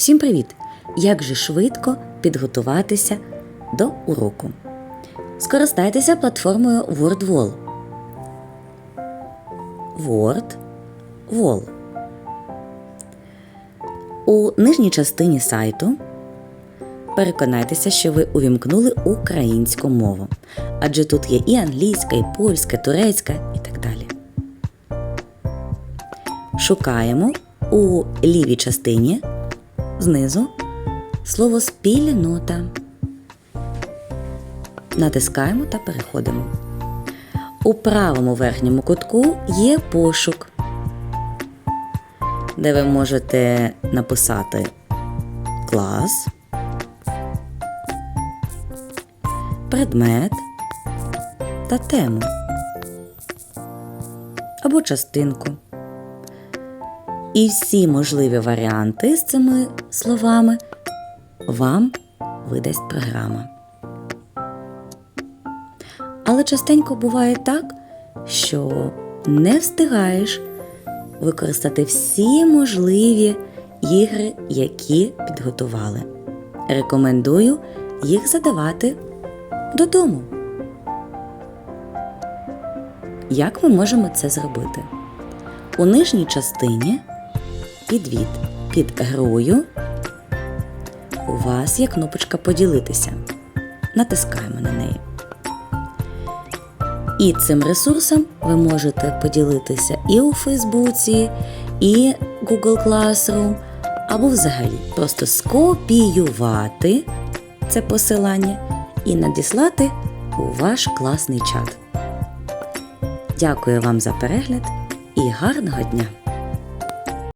Всім привіт! Як же швидко підготуватися до уроку? Скористайтеся платформою WordWall. WordWall. У нижній частині сайту переконайтеся, що ви увімкнули українську мову, адже тут є і англійська, і польська, турецька і так далі. Шукаємо у лівій частині знизу слово спільнота. Натискаємо та переходимо. У правому верхньому кутку є пошук, де ви можете написати клас, предмет та тему або частинку. І всі можливі варіанти з цими словами вам видасть програма. Але частенько буває так, що не встигаєш використати всі можливі ігри, які підготували. Рекомендую їх задавати додому. Як ми можемо це зробити? У нижній частині підвід під грою у вас є кнопочка Поділитися. Натискаємо на неї. І цим ресурсом ви можете поділитися і у Фейсбуці, і Google Classroom, або взагалі просто скопіювати це посилання і надіслати у ваш класний чат. Дякую вам за перегляд і гарного дня!